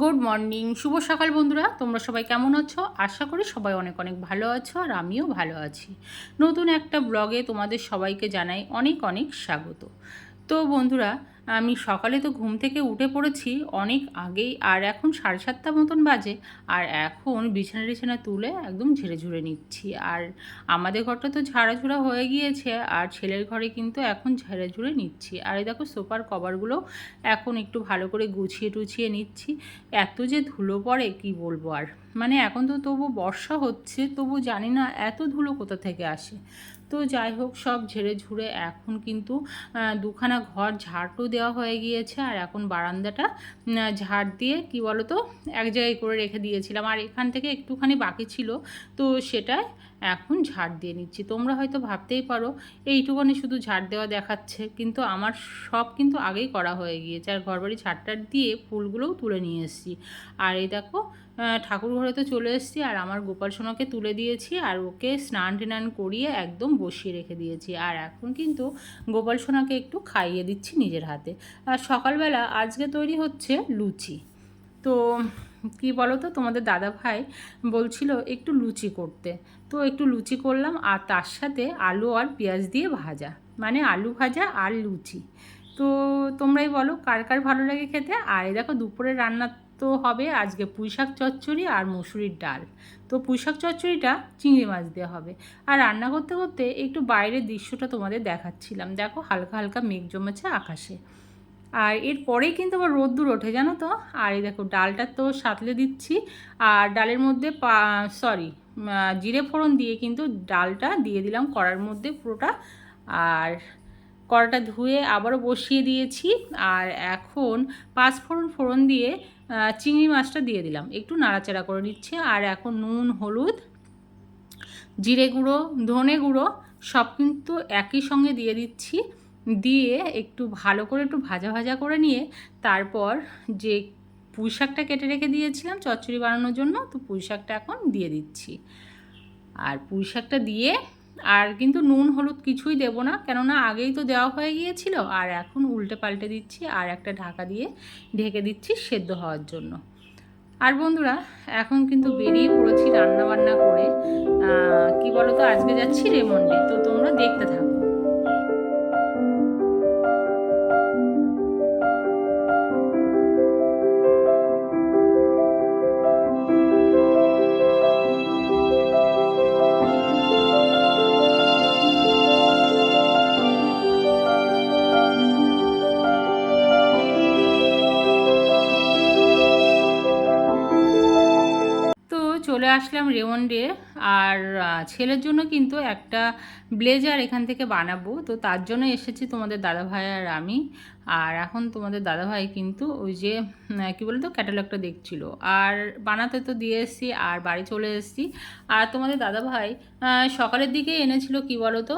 Good morning শুভ সকাল বন্ধুরা। তোমরা সবাই কেমন আছো? আশা করি সবাই অনেক অনেক ভালো আছো আর আমিও ভালো আছি। নতুন একটা ব্লগে তোমাদের সবাইকে জানাই অনেক অনেক স্বাগত। তো বন্ধুরা আমি সকালে তো ঘুম থেকে উঠে পড়েছি, অনেক আগেই, আর এখন সাড়ে সাতটা মতন বাজে, আর এখন বিছানা টিছানা তুলে একদম ঝেড়ে ঝুড়ে নিচ্ছি। আর আমাদের ঘরটা তো ঝাড়াঝুড়া হয়ে গিয়েছে, আর ছেলের ঘরে কিন্তু এখন ঝেড়ে ঝুড়ে নিচ্ছি। আর এই দেখো সোফার কভারগুলো এখন একটু ভালো করে গুছিয়ে টুছিয়ে নিচ্ছি। এত যে ধুলো পড়ে, কি বলব আর? মানে এখন তো তবু বর্ষা হচ্ছে, তবু জানি না এত ধুলো কোথা থেকে আসে। তো যাই হোক, সব ঝেড়ে ঝুড়ে এখন কিন্তু দুখানা ঘর ঝাড়টো দেওয়া হয়ে গিয়েছে। আর এখন বারান্দাটা ঝাড় দিয়ে কি বলো তো এক জায়গায় করে রেখে দিয়েছিলাম। আর এখান থেকে একটুখানি বাকি ছিল। তো সেটাই এখন ঝাড় দিয়ে নিচ্ছি। তোমরা হয়তো ভাবতেই পারো এইটুখানি শুধু ঝাড় দেওয়া দেখাচ্ছে, কিন্তু আমার সব কিন্তু আগেই করা হয়ে গিয়েছে। আর ঘরবাড়ি ঝাড়টার দিয়ে ফুলগুলোও তুলে নিয়ে এসেছি। আর এই দেখো ঠাকুর ঘরে তো চলে এসেছি, আর আমার গোপাল সোনাকে তুলে দিয়েছি, আর ওকে স্নান টেনান করিয়ে একদম বসিয়ে রেখে দিয়েছি। আর এখন কিন্তু গোপাল সোনাকে একটু খাইয়ে দিচ্ছি নিজের হাতে। আর সকালবেলা আজকে তৈরি হচ্ছে লুচি। তো, কি বলো তো তোমাদের দাদা ভাই বলছিল একটু লুচি করতে। তো একটু লুচি করলাম আর তার সাথে আলু আর পেঁয়াজ দিয়ে ভাজা। মানে আলু ভাজা আর লুচি। তো তোমরাই বলো কার কার ভালো লাগে খেতে? আর দেখো দুপুরে রান্না তো হবে আজকে পুঁই শাক চচ্চড়ি আর মুসুরির ডাল। তো পুঁই শাক চচ্চড়িটা চিংড়ি মাছ দিয়ে হবে। আর রান্না করতে করতে একটু বাইরের দৃশ্যটা তোমাদের দেখাচ্ছিলাম। দেখো হালকা হালকা মেঘ জমেছে আকাশে। আর এরপরেই কিন্তু আবার রোদ্দুর ওঠে, জানো তো? আর এই দেখো, ডালটা তো সাতলে দিচ্ছি। আর ডালের মধ্যে সরি জিরে ফোড়ন দিয়ে কিন্তু ডালটা দিয়ে দিলাম কড়ার মধ্যে পুরোটা। আর কড়াটা ধুয়ে আবারও বসিয়ে দিয়েছি। আর এখন পাঁচ ফোড়ন ফোড়ন দিয়ে চিংড়ি মাছটা দিয়ে দিলাম। একটু নাড়াচাড়া করে নিচ্ছে। আর এখন নুন, হলুদ, জিরে গুঁড়ো, ধনে গুঁড়ো সব কিন্তু একই সঙ্গে দিয়ে দিচ্ছি। দিয়ে একটু ভালো করে একটু ভাজা ভাজা করে নিয়ে তারপর যে পুঁই শাকটা কেটে রেখে দিয়েছিলাম চচ্চড়ি বানানোর জন্য, তো পুঁই শাকটা এখন দিয়ে দিচ্ছি। আর পুঁই শাকটা দিয়ে আর কিন্তু নুন, হলুদ কিছুই দেবো না, কেননা আগেই তো দেওয়া হয়ে গিয়েছিল আর এখন উল্টে পাল্টে দিচ্ছি আর একটা ঢাকা দিয়ে ঢেকে দিচ্ছি সেদ্ধ হওয়ার জন্য। আর বন্ধুরা, এখন কিন্তু বেরিয়ে পড়েছি রান্না বান্না করে কি বলো তো আজকে যাচ্ছি রেমন্ডে, তো তোমরা দেখতে থাকো। আসলাম রেমন্ডে আর ছেলের জন্য কিন্তু একটা ব্লেজার এখান থেকে বানাবো। তো তার জন্য এসেছি তোমাদের দাদাভাই আর আমি। আর এখন তোমাদের দাদাভাই কিন্তু ওই যে কী বলতো, ক্যাটালগটা দেখছিল। আর বানাতে তো দিয়ে এসেছি, আর বাড়ি চলে এসেছি। আর তোমাদের দাদাভাই সকালের দিকে এনেছিল কী বলো তো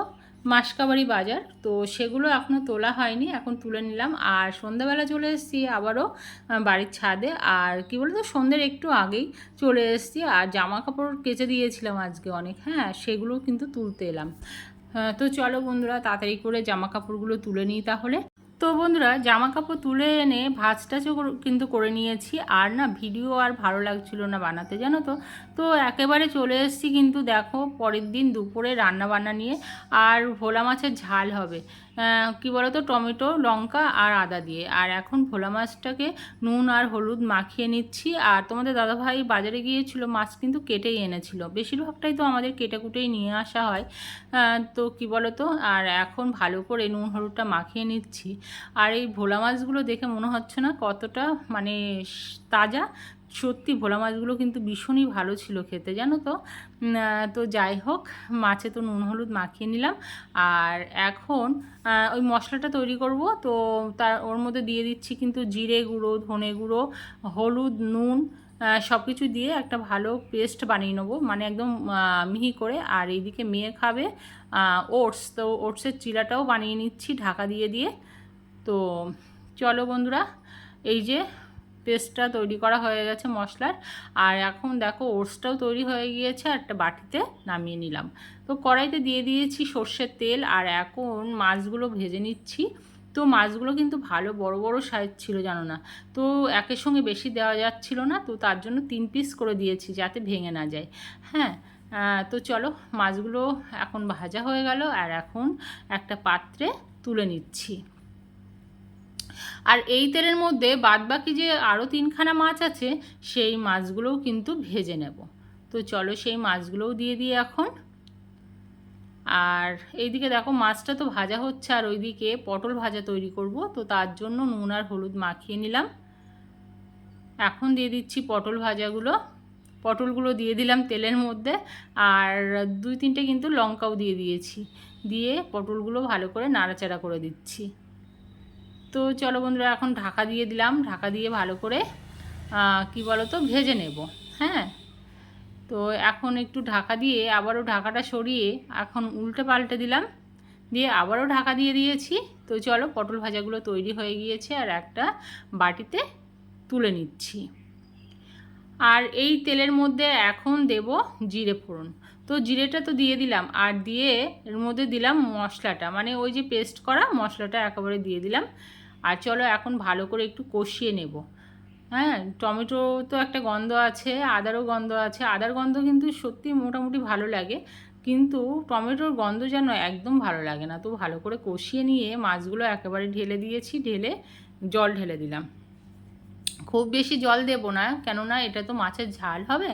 মাসকাবাড়ি বাজার। তো সেগুলো এখনও তোলা হয়নি, এখন তুলে নিলাম। আর সন্ধ্যাবেলা চলে এসেছি আবারও বাড়ির ছাদে। আর কি বলতো, সন্ধ্যের একটু আগেই চলে এসেছি। আর জামা কাপড় কেচে দিয়েছিলাম আজকে অনেক। হ্যাঁ সেগুলো কিন্তু তুলতে এলাম। তো চলো বন্ধুরা, তাড়াতাড়ি করে জামা কাপড়গুলো তুলে নিই তাহলে। তো বন্ধুরা জামা কাপড় তুলে এনে ভাজ কর- কিন্তু করে নিয়েছি। আর না, ভিডিও আর ভালো লাগছিল না বানাতে, জানো তো? তো একেবারে চলে এসেছি কিন্তু দেখো, পরের দিন দুপুরে রান্না বান্না নিয়ে। আর ভোলা মাছের ঝাল হবে। কি তো টমেটো, লঙ্কা আর আদা দিয়ে। আর এখন ভোলা মাছটাকে নুন আর হলুদ মাখিয়ে নিচ্ছি। আর তোমাদের দাদাভাই বাজারে গিয়েছিল, মাছ কিন্তু কেটেই এনেছিল। বেশিরভাগটাই তো আমাদের কেটে কুটেই নিয়ে আসা হয়। তো কি বলো তো আর এখন ভালো করে নুন, হলুদটা মাখিয়ে নিচ্ছি। আর এই ভোলা মাছগুলো দেখে মনে হচ্ছে না কতটা মানে তাজা। সত্যি ভোলা মাছগুলো কিন্তু ভীষণই ভালো ছিল খেতে, জানো তো? তো যাই হোক, মাছে তো নুন হলুদ মাখিয়ে নিলাম। আর এখন ওই মশলাটা তৈরি করব। তো তার, ওর মধ্যে দিয়ে দিচ্ছি কিন্তু জিরে গুঁড়ো, ধনে গুঁড়ো, হলুদ, নুন সব কিছু দিয়ে একটা ভালো পেস্ট বানিয়ে নেব। মানে একদম মিহি করে। আর এইদিকে মেয়ে খাবে ওটস। তো ওটসের চিলাটাও বানিয়ে নিচ্ছি ঢাকা দিয়ে দিয়ে। তো চলো বন্ধুরা, এই যে পেস্টটা তৈরি করা হয়ে গেছে মশলার। আর এখন দেখো, ওটসটাও তৈরি হয়ে গিয়েছে একটা বাটিতে নামিয়ে নিলাম। তো কড়াইতে দিয়ে দিয়েছি সর্ষের তেল, আর এখন মাছগুলো ভেজে নিচ্ছি। তো মাছগুলো কিন্তু ভালো বড় বড় সাইজ ছিল, জানো না? তো একের সঙ্গে বেশি দেওয়া যাচ্ছিল না, তো তার জন্য তিন পিস করে দিয়েছি যাতে ভেঙে না যায়। হ্যাঁ তো চলো, মাছগুলো এখন ভাজা হয়ে গেল, আর এখন একটা পাত্রে তুলে নিচ্ছি। আর এই তেলের মধ্যে বাদবাকি যে আরও তিনখানা মাছ আছে, সেই মাছগুলোও কিন্তু ভেজে নেব। তো চলো সেই মাছগুলোও দিয়ে দিই এখন। আর এইদিকে দেখো মাছটা তো ভাজা হচ্ছে, আর ওইদিকে পটল ভাজা তৈরি করব। তো তার জন্য নুন আর হলুদ মাখিয়ে নিলাম। এখন দিয়ে দিচ্ছি পটল ভাজাগুলো। পটলগুলো দিয়ে দিলাম তেলের মধ্যে, আর দুই তিনটে কিন্তু লঙ্কাও দিয়ে দিয়েছি। দিয়ে পটলগুলো ভালো করে নাড়াচাড়া করে দিচ্ছি। তো চলো বন্ধুরা, এখন ঢাকা দিয়ে দিলাম। ঢাকা দিয়ে ভালো করে কি বলো তো ভেজে নেব হ্যাঁ? তো এখন একটু ঢাকা দিয়ে আবারও ঢাকাটা সরিয়ে এখন উল্টে পাল্টে দিলাম। দিয়ে আবারও ঢাকা দিয়ে দিয়েছি। তো চলো, পটল ভাজাগুলো তৈরি হয়ে গিয়েছে আর একটা বাটিতে তুলে নিচ্ছি। আর এই তেলের মধ্যে এখন দেব জিরে ফোড়ন। তো জিরেটা তো দিয়ে দিলাম, আর দিয়ে এর মধ্যে দিলাম মশলাটা। মানে ওই যে পেস্ট করা মশলাটা একেবারে দিয়ে দিলাম। আর চলো এখন ভালো করে একটু কষিয়ে নেব। হ্যাঁ টমেটো তো একটা গন্ধ আছে, আদারও গন্ধ আছে। আদার গন্ধ কিন্তু সত্যি মোটামুটি ভালো লাগে, কিন্তু টমেটোর গন্ধ যেন একদম ভালো লাগে না। তো ভালো করে কষিয়ে নিয়ে মাছগুলো একেবারে ঢেলে দিয়েছি, ঢেলে জল ঢেলে দিলাম। খুব বেশি জল দেব না, কেননা এটা তো মাছের ঝাল হবে,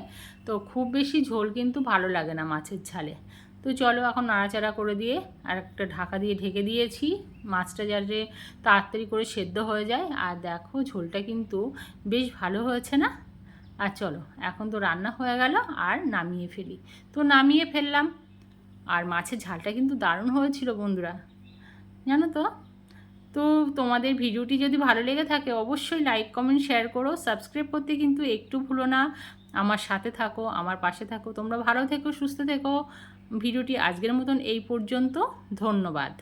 তো খুব বেশি ঝোল কিন্তু ভালো লাগে না মাছের ঝালে। তো চলো এখন নাড়াচাড়া করে দিয়ে আর একটা ঢাকা দিয়ে ঢেকে দিয়েছি, মাছটা যাতে তাড়াতাড়ি করে সেদ্ধ হয়ে যায়। আর দেখো ঝোলটা কিন্তু বেশ ভালো হয়েছে না? আর চলো, এখন তো রান্না হয়ে গেল আর নামিয়ে ফেলি। তো নামিয়ে ফেললাম, আর মাছের ঝালটা কিন্তু দারুণ হয়েছিল বন্ধুরা, জানো তো? তো তোমাদের ভিডিওটি যদি ভালো লেগে থাকে, অবশ্যই লাইক কমেন্ট শেয়ার করো। সাবস্ক্রাইব করতে কিন্তু একটু ভুলো না। আমার সাথে থাকো, আমার পাশে থাকো। তোমরা ভালো থেকো, সুস্থ থেকো। ভিডিওটি আজকের মতন এই পর্যন্ত। ধন্যবাদ।